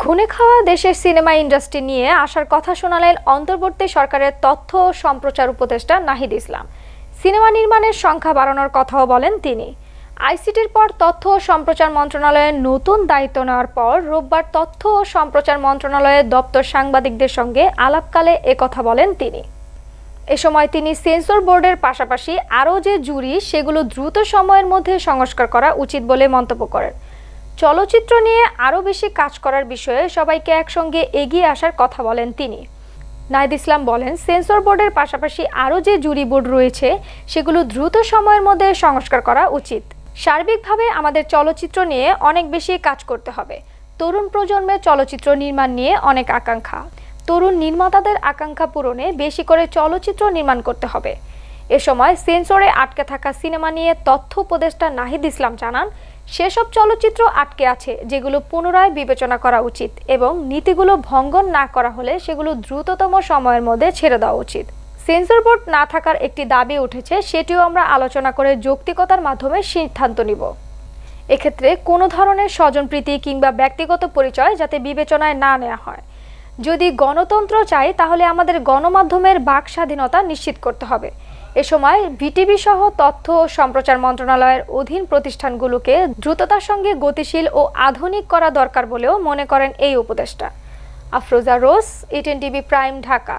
ঘুণে খাওয়া দেশের cinema industry নিয়ে আসার কথা শোনালেন অন্তর্বর্তী সরকারের তথ্য ও সম্প্রচার উপদেষ্টা নাহিদ ইসলাম। সিনেমা নির্মাণের সংখ্যা বাড়ানোর কথাও বলেন তিনি। আইসিটির পর তথ্য ও সম্প্রচার মন্ত্রণালয়ের নতুন দায়িত্ব নেওয়ার পর রোববার তথ্য ও সম্প্রচার মন্ত্রণালয়ের দপ্তর সাংবাদিকদের সঙ্গে আলাপকালে একথা বলেন তিনি। এ সময় তিনি সেন্সর বোর্ডের পাশাপাশি আরও যে জুরি, সেগুলো দ্রুত সময়ের মধ্যে সংস্কার করা উচিত বলে মন্তব্য করেন। চলচ্চিত্র নিয়ে আরও বেশি কাজ করার বিষয়ে সবাইকে একসঙ্গে এগিয়ে আসার কথা বলেন তিনি। নাহিদ ইসলাম বলেন, সেন্সর বোর্ডের পাশাপাশি আরও যে জুরি বোর্ড রয়েছে, সেগুলো দ্রুত সময়ের মধ্যে সংস্কার করা উচিত। সার্বিকভাবে আমাদের চলচ্চিত্র নিয়ে অনেক বেশি কাজ করতে হবে। তরুণ প্রজন্মের চলচ্চিত্র নির্মাণ নিয়ে অনেক আকাঙ্ক্ষা। তরুণ নির্মাতাদের আকাঙ্ক্ষা পূরণে বেশি করে চলচ্চিত্র নির্মাণ করতে হবে। এ সময় সেন্সরে আটকে থাকা সিনেমা নিয়ে তথ্য উপদেষ্টা নাহিদ ইসলাম জানান, সেসব চলচ্চিত্র আটকে আছে যেগুলো পুনরায় বিবেচনা করা উচিত এবং নীতিগুলো ভঙ্গন না করা হলে সেগুলো দ্রুততম সময়ের মধ্যে ছেড়ে দেওয়া উচিত। সেন্সর বোর্ড না থাকার একটি দাবি উঠেছে, সেটিও আমরা আলোচনা করে যৌক্তিকতার মাধ্যমে সিদ্ধান্ত নিব। এক্ষেত্রে কোনো ধরনের স্বজনপ্রীতি কিংবা ব্যক্তিগত পরিচয় যাতে বিবেচনায় না নেওয়া হয়। যদি গণতন্ত্র চাই, তাহলে আমাদের গণমাধ্যমের বাক স্বাধীনতা নিশ্চিত করতে হবে। এ সময় ভিটিভি সহ তথ্য ও সম্প্রচার মন্ত্রণালয়ের অধীন প্রতিষ্ঠানগুলোকে দ্রুততার সঙ্গে গতিশীল ও আধুনিক করা দরকার বলেও মনে করেন এই উপদেষ্টা। আফরোজা রোজ ইটেন টিভি প্রাইম, ঢাকা।